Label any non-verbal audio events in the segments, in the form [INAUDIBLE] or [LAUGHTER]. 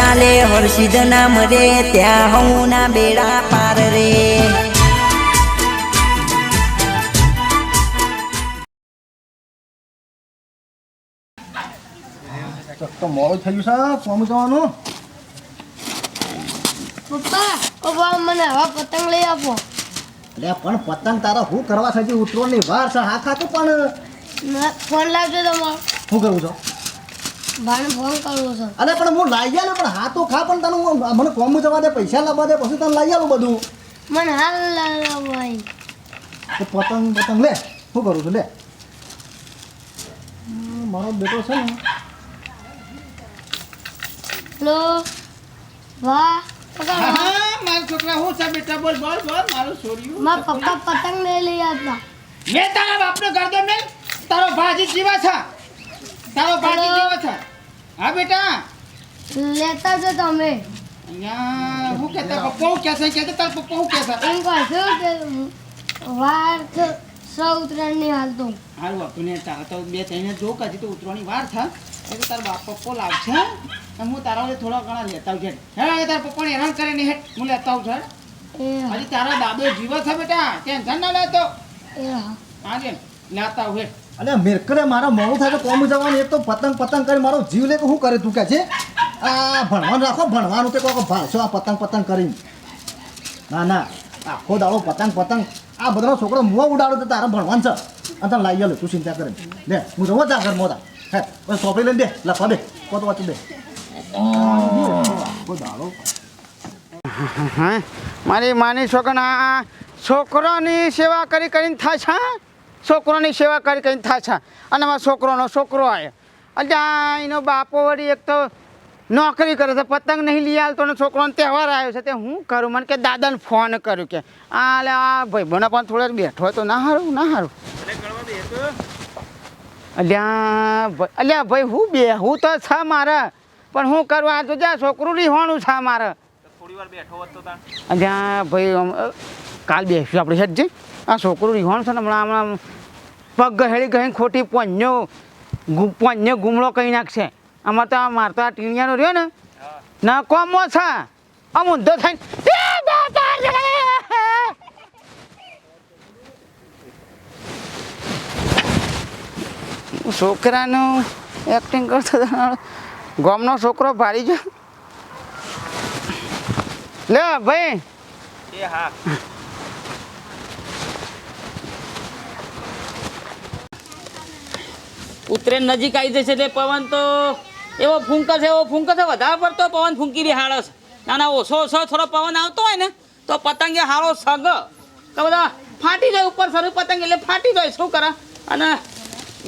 ચાલે હર્ષિદ નામ રે ત્યાં હું ના બેડા પાર રે. તો મોડું થઈ ગયું છે કોમ જવાનું. પપ્પા પપ્પા મને હવે પતંગ લઈ આપો. એટલે પણ પતંગ તારા શું કરવા છે ઉતરો ની વાર છે હા ખાતું પણ. ના, ફોન લાવજો તમારો. શું કરવું છો? ભાઈને ફોન કરવો છે. અરે પણ હું લઈ આલે પણ હા તો ખા પણ તને મને કોમ જવા દે પૈસા લાવવા દે પછી તને લઈ આલું બધું. મને હાલ લાવવાય તો પતંગ પતંગ લે શું કરું છું લે. મારો બેટો છે ને. હેલો વાહ મારા છોકરા હું છે બેટા? બોલ બોલ બોલ મારું છોડ્યું. મારા પપ્પા પતંગ લઈ લઈ આવતા. મેં તારા બાપનો ગરદો મેલ તારો ભાજી જીવા છે. તારો ભાજી જીવા છે? હા બેટા? લેતા છો તમે અહીંયા હું કહેતા? પપ્પા હું કહેશે? કહેતા તારા પપ્પા હું કહેશે? એમ કહેશો કે વાર સૌ ઉત્તરાયણની હાલ તો. હારું હતું ને તારા તો બે થઈને જો કે તો ઉતરવાની વાર છે. એટલે તારા બાપ પપ્પો લાવશે હું? તારા થોડા ઘણા લેતા આવું છે. હે તારા પપ્પાને હેરાન કરે ને હેઠ હું લેતા આવું છું હજી તારા દાદો જીવો છે બેટા. ટેન્શન ના લેતો. હા. લેતા આવું હેઠ અલે મેરકરે મારા મોડું થાય તો કોમ જવાનું એક તો પતંગ પતંગ કરી મારો જીવ લે કે શું કરે તું કે છે? આ ભણવાનું રાખો, ભણવાનું કે કોઈ ભાષો આ પતંગ પતંગ કરીને. ના ના, આખો દાડો પતંગ પતંગ. આ બધાનો છોકરો મોં ઉડાડો તો તારે ભણવાનું છે. અને તને લાવી લે તું ચિંતા કરે લે, હું જવો તા ઘર મોતા હે સોંપડી લઈને દે લખવા દે કોત વાંચું દે દાડો. મારી માની છોકરા છોકરાની સેવા કરી કરીને થાય છે? છોકરોની સેવા કરી કરીને થાય છે. અને અમારો છોકરોનો છોકરો આવ્યો અલ્યા એનો બાપો વળી એક તો નોકરી કરે છે પતંગ નહીં લઈ આવતો ને છોકરોનો તહેવાર આવ્યો છે તે હું કરું? મને કે દાદાને ફોન કર્યું કે આ લે આ ભાઈ બને પણ થોડે બેઠો હોય તો ના સારું ના સારું અલ્યા અલ્યા ભાઈ હું બે હું તો છે મારે. પણ હું કરું આ તો જ્યાં છોકરું રીહોણું છે મારે. અલ્યા ભાઈ કાલ બેસ્યું આપણે જઈ. આ છોકરું રીહોણ છે ને હમણાં હમણાં પગ ગહેડી ગઈ ખોટી પોન્યો પંજો પોન્યો ગુમડો કહી નાખશે. આમાં તો આ મારતો આ ટીણિયાનો રહ્યો ને? ના કોમો છે. આમ ઊંધો થઈને "એ છોકરાનું એક્ટિંગ કરતો ગોમનો છોકરો ભારી ગયો લે ભાઈ. ઉત્તરાયણ નજીક આવી જશે એટલે પવન તો એવો ફૂંકશે એવો ફૂંકશે વધારે પડતો પવન ફૂંકી રહી હાળસ ના ના ઓછો ઓછો થોડો પવન આવતો હોય ને, તો પતંગે હાળો સગ. તો બધા ફાટી જાય ઉપર સરું પતંગ એટલે ફાટી જાય, શું કરે? અને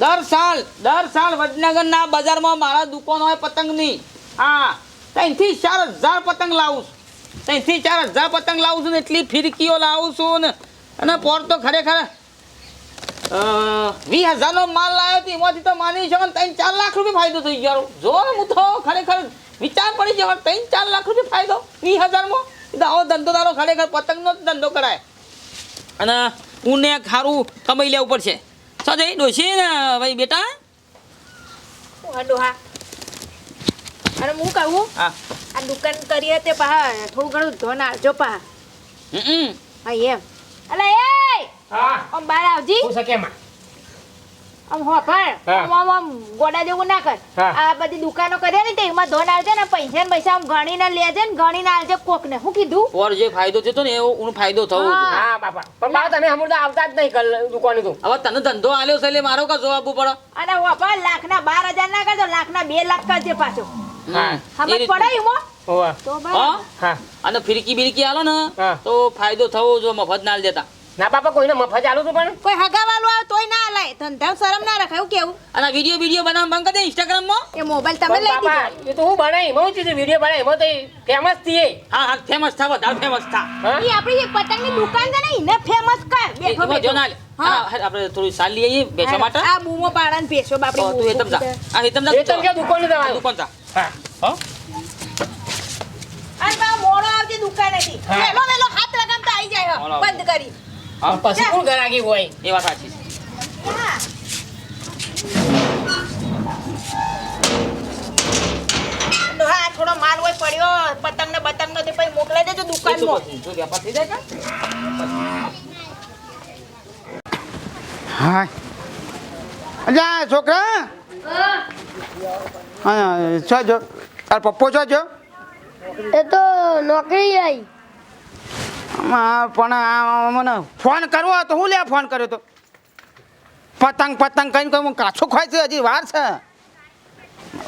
દર સાલ દર સાલ વડનગરના બજારમાં મારા દુકાન હોય પતંગની, હા, ત્રણથી ચાર હજાર પતંગ લાવું છું. ત્યાંથી ચાર હજાર પતંગ લાવું છું ને, એટલી ફિરકીઓ લાવું છું ને. અને પોર તો ખરેખર વીસ હજારનો માલ લાવ્યો હતો એમાંથી તો માની ત્રણ ચાર લાખ રૂપિયા ફાયદો થઈ ગયો જો ને હું તો ખરેખર વિચાર પડી ગયો ત્રણ ચાર લાખ રૂપિયા ફાયદો વીસ હજારમાં એ તો આવો ધંધો તારો ખરેખર પતંગનો જ ધંધો કરાય. અને ઊને ખારું કમાઈ લેવું પડશે. શું જઈ ડોશી ને ભાઈ બેટા? હાડો હા અને હું કહું? હા. આ દુકાન કરીએ તે પા થોડું ઘણું ધોન આવજો પા. હમ. હા એમ. અલે એ! આમ બહાર આવજી. આમ હોફળ આમ આમ આમ ગોડા જેવું ના કર. આ બધી દુકાનો કરે ને તે એમાં ધોન આવજે ને પૈસા ને પૈસા આમ ગણીને લેજે ને ગણીને આવજે કોક ને હું કીધું? ઓર જે ફાયદો થયો ને એવો હું ફાયદો થવો હા. હા બાપા. પણ બાપા તમે હમણાં આવતા જ નહીં કર દુકાને તો. હવે તને ધંધો આલ્યો છે એટલે મારો કા જવાબ પડે? અને હોફળ લાખના બાર હજાર ના કરજો લાખના બે લાખ કરજે પાછો. હા. સમજ. પડે એમાં તો હા? અને ફિરકી બિરકી આલો ને તો ફાયદો થવો જો મફત ના દેતા. ના બાપા કોઈને મફત ચાલુ હતું પણ. કોઈ હગાવાળું આવે તોય ના લાય ધંધા શરમ ના રખાય કેવું? અને વીડિયો વીડિયો બનાવવા બંધ કરી દે ઇન્સ્ટાગ્રામમાં એ મોબાઈલ તમે લઈ દીધો. એ તો હું બનાવી એમાં હું ચીજ વીડિયો બનાવી એમાં તો ફેમસ થઈએ. હા હા ફેમસ થા વધારે ફેમસ થા. એ ઈ આપણી જે પતંગની દુકાન છે ને એને ફેમસ કર. બેઠો બેઠો જો ના લે. હા, હા, આપણે થોડી સાલ લઈ આવીએ બેસવા માટે. આ બૂમો પાડાને બેસો બાપડી તું હેતમ જા. આ હેતમ જા એ તો ક્યાં દુકાને જવાનું? દુકાન જા. હા. હા? અરે બા મોડો આવજે દુકાનેથી. હા. વેલો વેલો હાથ લગામતા આવી જાય હો. બંધ કરી. હા પછી કોણ ગરાગી હોય? એ વાત સાચી છે. હા. થોડો માલ હોય પડ્યો તો પછી જો વેપાર થઈ જાય હા. અલ્યા છોકરા? હા છો જો. તાર પપ્પો છો જો? એ તો નોકરી આવી પણ મને ફોન કરવો તો હું લે ફોન કર્યો તો. પતંગ પતંગ કહીને કહું હું કાછો ખોય છે હજી વાર છે.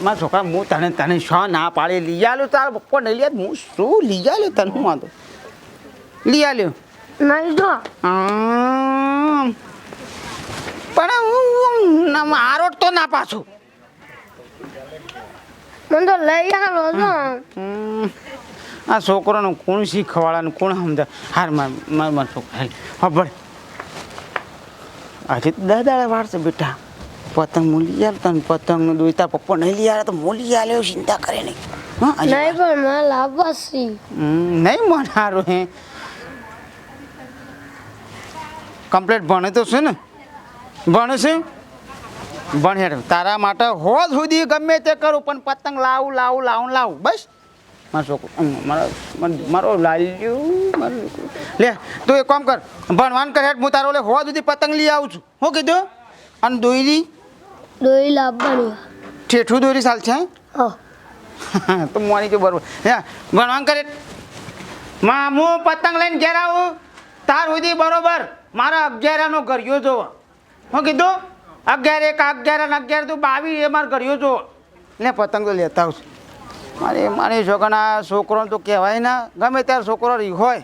મારા છોકરા હું તને તને શો ના પાડી? લઈ આલું તાર પપ્પા નહીં લે હું શું લઈ આલ્યો તને? હું વાંધો લઈ આલ્યો. નહીં જો. પણ હું આરોટ તો ના પાછું. મને તો લઈ આવ્યો. આ છોકરાનું કોણ શીખવાડવાનું કોણ સમજા હાર માર માર માર છોકરા. હાલ ખબર આજે દાદાળે વાળશે બેટા. પતંગ મૂલી આલ તને પતંગ દોઈતા પપ્પા નહીં લઈ આવે તો મૂલી આલ્યો ચિંતા કરે નહીં. હા નહીં પણ મારે લાવવા નહીં મને સારું હે. કમ્પ્લેટ ભણે તો છે ને? ભણે છે? ભણ તારા માટે હોદ સુધી ગમે તે કરું પણ પતંગ લાવું લાવું લાવું લાવું. બસ. મારો છોકરો મારો મારો લાલ્યું મારો દીકરો. લે તું એક કામ કર ભણવાન કર હું તારો લે હોવા સુધી પતંગ લઈ આવું છું. શું કીધું? અને દોરી દોરી લાવવાની ઠેઠું દોરી ચાલ છે હા? [LAUGHS] તો મોની કે બરોબર. હે ભણવાન કરે માં હું પતંગ લઈને ઘેર આવું. તાર સુધી બરોબર. મારા અગિયારાનો ઘરિયો જોવો. હું કીધું? અગિયાર એક અગિયાર અને અગિયાર તો બાવીસ એ મારા ઘરિયો જોવો. લે પતંગ તો લેતા આવું છું મારે મારી છોકરાના છોકરો તો કહેવાય ના ગમે ત્યારે છોકરો રી હોય.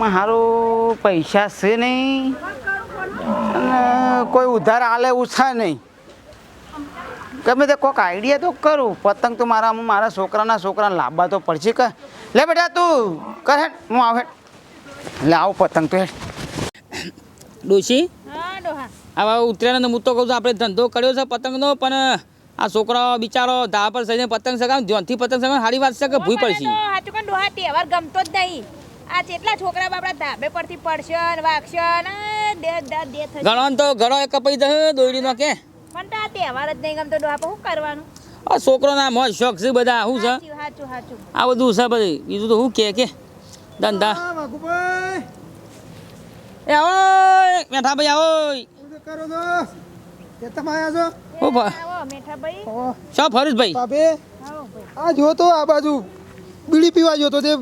મારું પૈસા છે નહીં. અને કોઈ ઉધાર આલે ઉછા નહીં. ગમે તે કોઈક આઈડિયા તો કરું. પતંગ તો મારા મારા છોકરાના છોકરાને લાવવા તો પડશે કે. લે બેટા તું કર હેઠ હું આવ હેઠ લે આવ પતંગ તો હેઠ ડોશી? આવા ડોહા હવે હું તો કહું છું આપણે ધંધો કર્યો છે પતંગનો પણ આ છોકરો બિચારો ધા પર સઈને પતંગ સગાવ જ્યોનથી પતંગ સગાવ સારી વાત છે કે ભૂઈ પડશે? સાચું પણ ડોહા તહેવાર ગમતો જ નહીં. આ જેટલા છોકરા બાપડા ધાબે પરથી પડશે ને વાગશે ને દે દે દે થશે. ગણો તો ઘણો એક કપાઈ દે દોડીનો કે. પણ તો આ તહેવાર જ નહીં ગમતો ડોહા પર શું કરવાનું? આ છોકરોના મોજ શોખ છે બધા શું છે? સાચું સાચું સાચું. આ બધું છે બધું. બીજું તો શું કે કે? ધંધા. એ આવો મેઠા ભાઈ આવો. શું કરો છો? આવ્યા છો મેઠા ભાઈ? શું આ જો તો આ બાજુ બીડી પીવા જોતો તે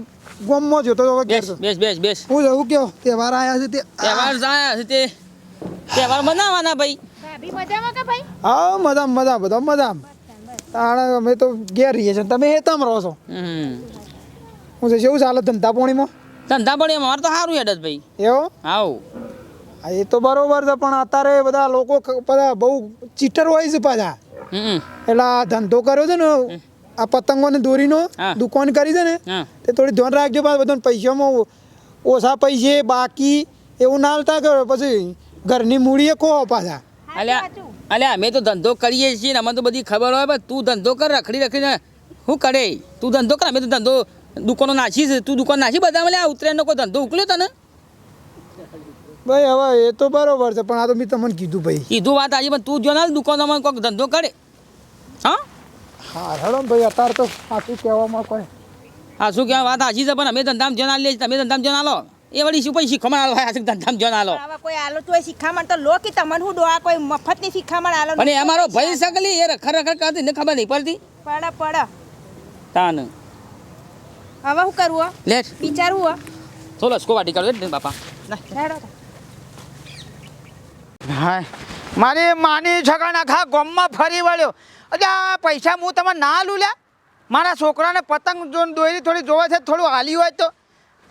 ગોમમાં જોતો તો બેસ બેસ બેસ બેસ. હું જવું કયો તહેવાર આવ્યા છે તે તહેવાર જાય છે તે. તહેવાર બનાવવાના ભાઈ. ભાભી મજામાં કે ભાઈ? હા મજા મજા બધા મજા તાણે અમે તો ઘેર રહીએ છીએ તમે હેતામ રહો છો. હમ. હું છે કેવું ચાલે ધંધા પોણીમાં? ધંધા પડી મારે તો સારું હેડ જ ભાઈ. એવો? આવ એ તો બરોબર છે પણ અત્યારે બધા લોકો બધા બહુ ચીટર હોય છે પાછા. એટલે આ ધંધો કર્યો છે ને આ પતંગો ને દોરીનો. દુકાન કરી છે ને તે થોડી ધ્યાન રાખજો પાછા બધાને પૈસામાં ઓછા પૈસે બાકી એવું ના હાલતા કે પછી ઘરની મૂડીએ ખો પાછા. અલ્યા અલ્યા અમે તો ધંધો કરીએ છીએ ને અમે તો બધી ખબર હોય પણ તું ધંધો કર રખડી રખડીને શું કરે? તું ધંધો કર અમે તો ધંધો દુકાનો નાખી છે તું દુકાન નાખી બધા લે ઉતરેનો કોઈ ધંધો ઉકલ્યો તને? ભાઈ હવે એ તો બરોબર છે પણ આ તો મેં તમને કીધું ભાઈ. કીધું વાત આજે પણ તું જો ના દુકાનોમાં કોઈક ધંધો કરે. હા? હા હેડો ભાઈ અત્યારે તો સાચું કહેવામાં કોઈ હા શું કહેવાય વાત હાજી છે પણ અમે ધંધામાં જન લઈએ તમે ધંધામાં જન લો એ વળી શું પછી શીખવામાં આલો આ ધંધામાં પણ હવે કોઈ આલો તો શીખામણ તો લો કે તમને હું ડોહા કોઈ મફતની શીખામણ આલો અને અમારો ભાઈ સગલી એ રખડ રખડ કરતી ને ખબર નહીં પડતી? પડ પડ. તાન. હવે શું કરવું હો? લેટ. વિચારવું હો? થોડો સ્કો વાટી કરો ને બાપા. હેડો તો. હા મારી માની છગણ આખા ગોમમાં ફરી વળ્યો. અરે આ પૈસા હું તમે ના લું લ્યા મારા છોકરાને પતંગ જો દોરી થોડી જોવે છે, થોડું હાલી હોય તો.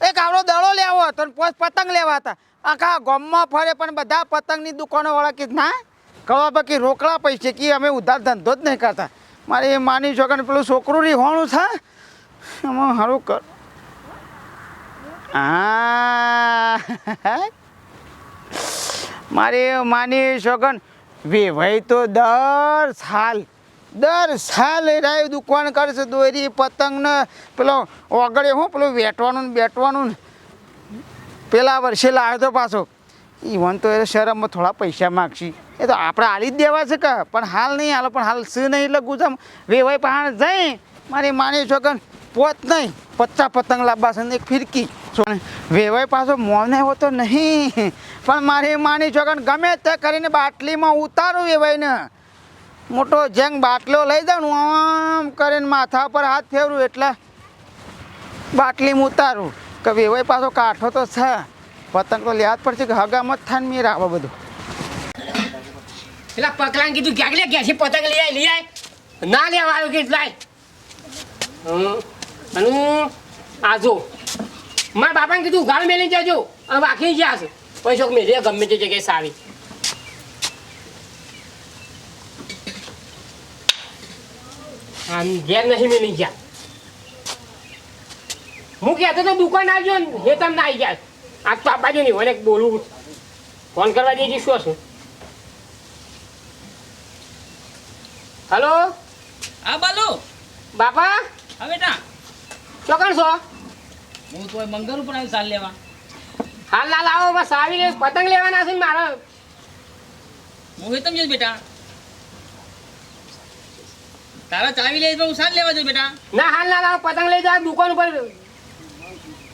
એક આવડો દડો લેવો હતો ને પોસ પતંગ લેવા હતા. આખા ગોમમાં ફરે પણ બધા પતંગની દુકાનોવાળા કે, ના, કવા બાકી રોકડા પૈસે કે અમે ઉધાર ધંધો જ નહીં કરતા. મારી માની છોકરાને પેલું છોકરું રીહોણું છે? એમાં સારું કર. હા મારી માની છોકન વેવાય તો દર સાલ દર સાલ રાય દુકાન કરશે, દોરી, પતંગને, પેલો ઓગળે, હું પેલું વેટવાનું ને બેટવાનું પેલા વર્ષે લાવ્યો તો પાછો. ઈવન તો એ શરમમાં થોડા પૈસા માગશી. એ તો આપણે હાલી જ દેવા છે કે, પણ હાલ નહીં હાલો, પણ હાલ શું નહીં એટલે ગુજામ. વેવાય પહાણ જઈ. મારી માની છોકન, પોત નહીં, પચ્ચા પતંગ લાવવા છે ને એક ફિરકી. વેવાય પાછો મોને હોતો નહીં. પણ મારી માની છોકરાને ગમે તે કરીને બાટલીમાં ઉતારું વેવાઈને. મોટો જેંગ બાટલો લઈ દઉં ને આમ કરીને માથા પર હાથ ફેરવું એટલે બાટલીમાં ઉતારું. કે વેવાય પાછો કાઠો તો છે. પતંગ તો લેવા જ પડશે કે હગામત થાય ને મેં રાખવા બધું. એટલે પકલાને કીધું ક્યાંક લે ક્યાંથી પતંગ લઈ આવી લઈ ના લેવા આવ્યો કે, લાય. અને આ જો મારા બાપાને કીધું ઉઘાડ મેલી જજો અને વાંખી જ્યાં છે. પૈસો મેળે ગમે તે જગ્યાએ સારી. આમ ઘેર નહીં મેલી ગયા. હું કહેતો તો દુકાન આવજો ને એ તમને આવી ગયા. આજ તો આ બાજુ નહીં મને બોલું. ફોન કરવા દેજે શું છું હલો? હા બાલુ. બાપા? હા બેટા. ચોકણ છો? હું તો મંગળ ઉપર આવી સાલ લેવા. હાલ લાલ આવો બસ આવી લે પતંગ લેવાના છે મારો. હું હેતમ જઈશ બેટા. તારા ચાવી લઈશ હું સાલ લેવા જઈશ બેટા. ના હાલ લાલ આવો પતંગ લઈ જાવ દુકાન ઉપર.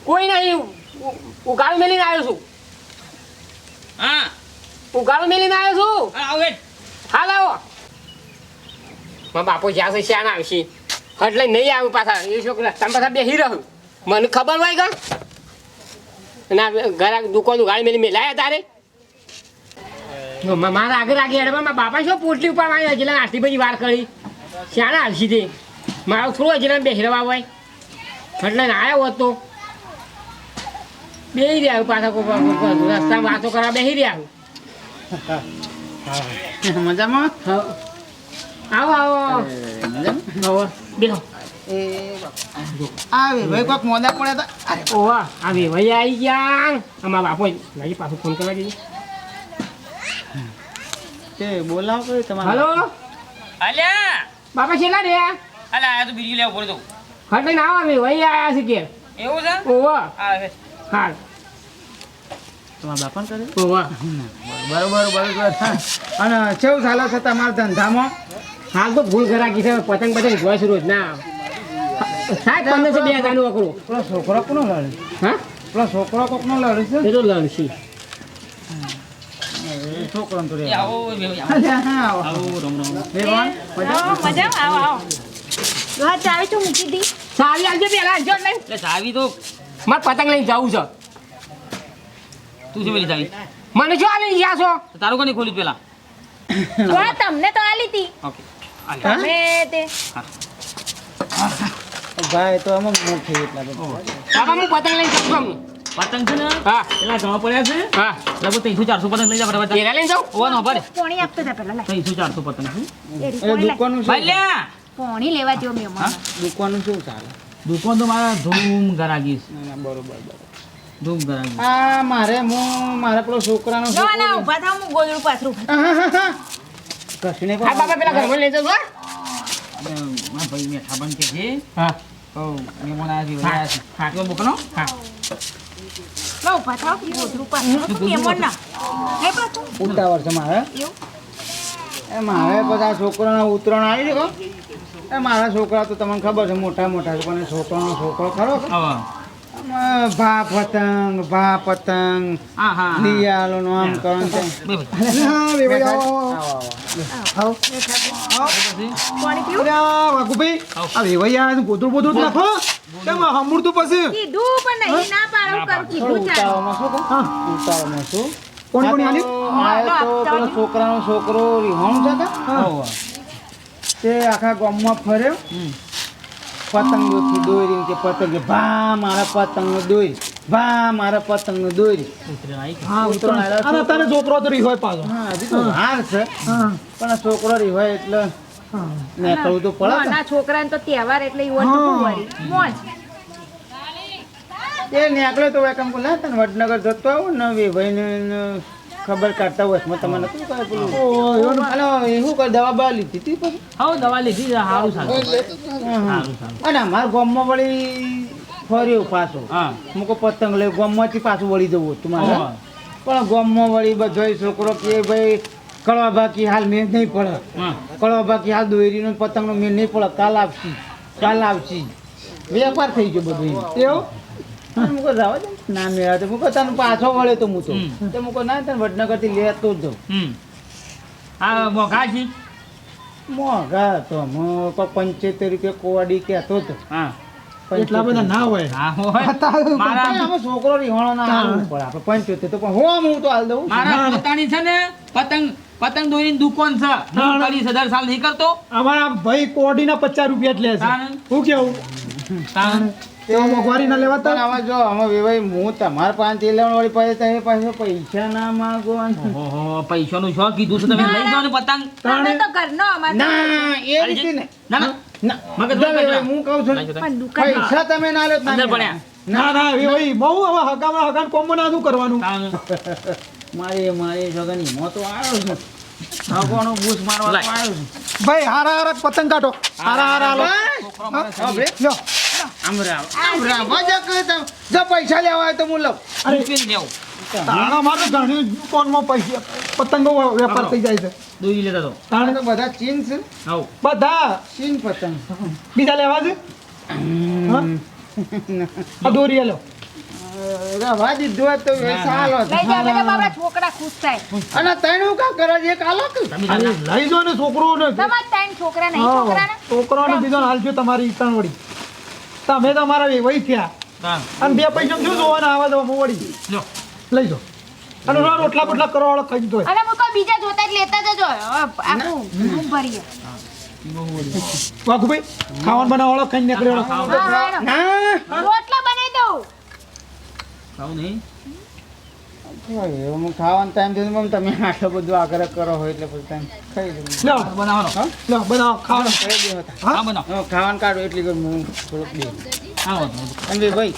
કોઈ નહીં ઉગાડ મેલી મેલીને આવ્યો છું. હા. ઉગાડું મેલીને આવ્યો છું. આવે હાલ આવો. મારા બાપુ જ્યાં છે શ્યાન આવશે. એટલે નહીં આવ્યું પાછા. એ છોકરા તમે પાછા બેસી રહ્યું મને ખબર હોય કા ના ઘર દુકાન ગાડી મેલી મેલાયા તારે. મારા આગળ આગળ હેડે મારા બાપા શું પોટલી ઉપર આવી હજી આટલી બધી વાર કરી. શ્યાના હાલશી તે. મારો થોડો હજી બેસી રહેવા હોય. એટલે આવ્યો હોત તો. બેસી રહ્યા પાછા કોઈ રસ્તામાં વાતો કરવા બેસી રહ્યા મજામાં? હા. આવો આવો આવો. બેહો. એ આવે કોઈક મોદા પડ્યા હતા અરે ઓવા આવી ભાઈ આવી ગયા. અમારા બાપો લાગી પાછું ફોન કરવા દીધી. તે બોલાવો કઈ તમારે હલો? અલ્યા! બાપા છેલ્લા રે અલ્યા આ તો બીજી લેવા પડે તો હટ લઈને આવો અમે ભાઈ આવ્યા છે કે. એવું છે? ઓવા. હા હેઠ. હાલ. તમારા બાપાને કરે? ઓવા. બરોબર બરોબર. અને કેવું ચાલે છે તમારા ધંધામાં? હાલ તો ભૂલ ઘરાકી છે પતંગ પતંગ જોઈશ રોજ ના. સાહેબ પંદરસો બે હજારનું વકરું પેલો છોકરો કોનો લડે? હા? પેલો છોકરો કોકનો લડે છે? એ તો લડશી એ છોકરો તો રે આવો આવો. આવો. રમ રમ મજા? આવો આવો હા ચાવી તો મૂકી દી. સારી આવજો પેલા આવજો લઈ એટલે ચાવી તો મારે પતંગ લઈને જવું છે. તું શું પેલી ચાવી? મને શું આવીને ગયા છો? તારું કોની ખોલી પેલા? હા તમને તો આલી તી. ઓકે. તમે તે ભાઈ તો અમુક મોટી એટલા બધા. બાપા હું પતંગ લઈને જાઉં છું પતંગ છે ને? હા. પેલા જમા પડ્યા છે? હા. લગભગ ત્રણસો ચારસો પતંગ લઈ જા બરાબર લઈ લઈને જાઉં? ઓવા નો ભરે પોણી આપતો જા પેલા ત્રણસો ચારસો પતંગ. છે એ દુકાનનું ભાઈ શું પોણી લેવા જેવો મહેમાન દુકાનનું શું ચાલે? દુકાન તો મારા ધૂમ ગરાગી છે. ના, ના, બરોબર બરોબર. ધૂમ ગરાગી હા મારે હું મારે પેલો છોકરાનો ના ના ઊભા થા હું ગોદડું પાથરું. કૃષ્ણે હા બાબા પેલા ઘરમાં લઈ જાઉં હા. ભાઈ મેઠા બન કે છે. હા. હે પાછું ઉતાવળ છે મારે એ મારે બધા છોકરાના ઉતરણ આવી છે એ મારા છોકરા તો તમને ખબર છે મોટા મોટા છે પણ છોકરાનો છોકરો ખરો ભા પતંગ ભા પતંગ દિયાલો નો આમ કરન છે. બે ભાઈ હા, વેવાઈ આવો, આવો. પાણી પીવું? અરે આ વાઘુભાઈ, આ વેવાઈ આ ગોદડું બોદડું જ નાખો. કેમ હમુરતું પછી? કીધું પણ નહીં ના પાડું કરું કીધું ચાલ. ઉતાવળમાં શું કહું? ઉતાવળમાં શું? કોણ કોણ આલ્યું તો છોકરાનો છોકરો રિહાણું છે તે આખા ગામમાં ફર્યો. પતંગોથી દોરી કે પતંગ ભા મારા પતંગ દોરી. ભા મારા પતંગ દોરી. કે હા ઉતરણ. અને તને છોકરો તો રીહોય પાછો. હા હજી તો વાર છે. પણ છોકરો રી હોય એટલે મેં નીકળવું તો પડે છોકરા છોકરાને તો તહેવાર એટલે ઈ વળી. મોજ. એ નીકળ્યો તો એકમ બોલા તને વડનગર જતો આવું ને ભાઈ ને ખબર કાઢતા હોય મેં તમને નતું કહે પેલું. એ શું કરે દવા બવા લીધી હતી પછી? હા દવા લીધી સારું સારું. હા, હા. સારું સારું. અને અમારા ગામમાં વળી ફર્યો પાછો. હા. મૂકો પતંગ લઈ ગામમાંથી પાછું વળી જવું હતું મારે. પણ ગામમાં વળી બધો છોકરો કે ભાઈ કળવા બાકી હાલ મેં નહીં પડે. કળવા બાકી હાલ દોરીનો પતંગનો મેં નહીં પડે. કાલ આવશી. કાલ આવશી. વેપાર થઈ ગયો બધું. એવું? મુકો જાવા ના મેળા તો મુકો તને પાછો વળે તો હું તો મુકો ના તને વડનગરથી લેતો જ જાઉં. આ મોઘા છે? મોંઘા તો હું પંચોતેર રૂપિયા કોવાડી કેતો હતો હા. એટલા બધા ના હોય. હા હોય મારા છોકરો રિહાણો ના હાલવું આપણે પંચોતેર તો પણ હું હું તો હાલ દઉં? મારા પોતાની છે ને પતંગ પતંગ દોરીની દુકાન છે. હજાર સાલ નહીં કરતો. અમારા ભાઈ કોડીના પચાસ રૂપિયા જ લે છે. હું કેવું? પૈસાનું શોખ કીધું છે તમે? લઈ જાઓ ને પતંગ. તો ઘરનો ના એ રીતે ને. ના ના. ના મગજ જો મગજ વેવાઈ, હું કહું છું ને, લઈ જાઓ. પણ દુકાન પૈસા તમે ના લો ના ના ના ભાઈ બહુ હવે હગામાં હગાન કોમમાં ના કરવાનું. મારે મારે મોતો આવ્યો છું ભગવાનો બૂસ મારવા આવ્યો ભાઈ હારા હારા પતંગ કાઢો. હારા હારા લો. લ્યો. આમ રામ આમ રામ મજા કરે તમે જો પૈસા લેવા હોય તો હું લઉં. તાણા મારે ઘણી દુકાનમાં પૈસા પતંગો વેપાર થઈ જાય છે. દોરી લેતા તો તાણે તાણે તો બધા ચીન છે. બધા. ચીન પતંગ. બીજા લેવા છે? હા? દોરી લો રવા દીધું તો એ સાલ લઈ જાવ એટલે આપણા છોકરા ખુશ થાય. અને તને હું કરે છે એક આલો તમે લઈ જો ને છોકરો ને તમારા ત્રણ છોકરા નહીં છોકરાને? છોકરાને બીજો હાલ છે તમારી ઈટણ વળી. તમે તમારા વેવાઈ થયા. અને બે પૈસા શું જોવાના આવા જવા વળી. લ્યો. લઈ જાઓ અને રોટલા બોટલા કરવા વાળો ખાઈ દીધો અને હું કોઈ બીજા જોતા જ લેતા જજો હવે આખું ભરીએ. વાઘુભાઈ ખાવાનું બનાવ વાળો. ખાઈ નીકળ્યો ના ખાવું નહીં? એવું ખાવાનો ટાઈમ થયો મમ તમે આટલો બધું આગ્રહ કરો હોય એટલે પછી ટાઈમ ખાઈ લઉં બનાવવાનો. બનાવો ખાવાનું. દો હા બનાવો. ખાવાનું કાઢો એટલી કર હું થોડુંક દે. આવો તો. ભાઈ.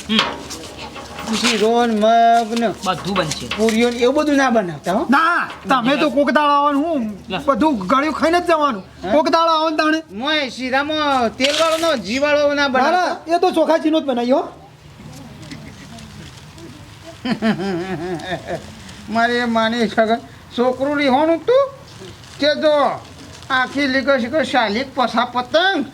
શીરો મગ ને બધું બનશે. પૂરીઓ ને એવું બધું ના બનાવતા હો? ના તમે તો કોક દાળ આવવાનું હું બધું ગળ્યું ખાઈને જ જવાનું. કોક દાળ આવવાનું તાણે. મોય શીરામાં તેલ વાળો નો જીવાળો ના બનાવ એ તો ચોખાજીનો જ બનાવ્યો મારે માની સગન છોકરું લીહોનું તું કે જો આખી લીકો શીખો શાલિક પસા પતંગ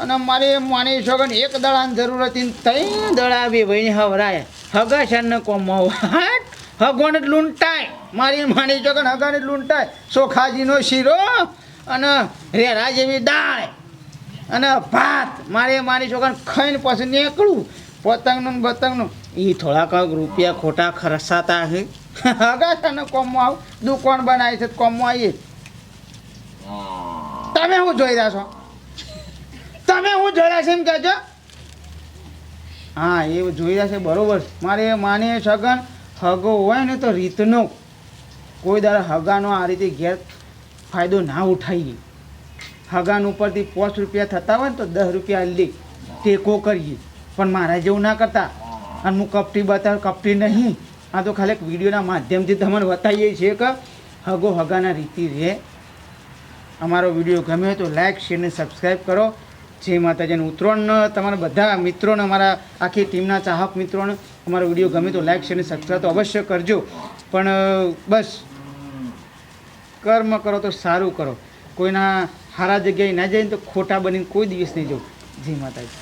અને મારે માની સગન એક દડાની જરૂર હતી ને તઈ દડા બી ભાઈ હવરાય. હગા છે ને કોમો હાટ. હગોને લૂંટાય. મારી માની સગન હગાને લૂંટાય. સોખાજીનો શીરો અને રેરા જેવી દાળ અને ભાત. મારે માની છોકરાને ખાઈને પછી નીકળું. પતંગનું ને બતંગનું એ થોડાક રૂપિયા ખોટા ખર્ચાતા હે. હગા છે ને કોમમાં આવ? દુકાન બનાવી છે તો કોમમાં આવીએ. તમે શું જોઈ રહ્યા છો? તમે હું જોઈ રહ્યા છો એમ કહેજો. હા એ જોઈ રહ્યા છે બરોબર. મારે માને સગન હગો હોય ને તો રીતનો. કોઈ દાડો હગાનો આ રીતે ગેર ફાયદો ના ઉઠાવીએ હગાન ઉપરથી પાંચ રૂપિયા થતા હોય ને તો દસ રૂપિયા લે. ટેકો કરીએ. પણ મારા જેવું ના કરતા. અને હું કપટી બતાવ, કપટી નહીં. આ તો ખાલી વિડીયોના માધ્યમથી તમને બતાવીએ છીએ કે હગો હગાના રીતિ રહે અમારો વીડિયો ગમે તો લાઈક, શેર અને સબસ્ક્રાઈબ કરો. જય માતાજીને ઉત્તરોણ તમારા બધા મિત્રોને, અમારા આખી ટીમના ચાહક મિત્રોને, અમારો વીડિયો ગમે તો લાઈક, શેર અને સબસ્ક્રાઈબ તો અવશ્ય કરજો. પણ, બસ, કર્મ કરો તો સારું કરો. કોઈના સારા જગ્યાએ ના જઈને તો ખોટા બનીને કોઈ દિવસ નહીં જવું. જી માતાજી.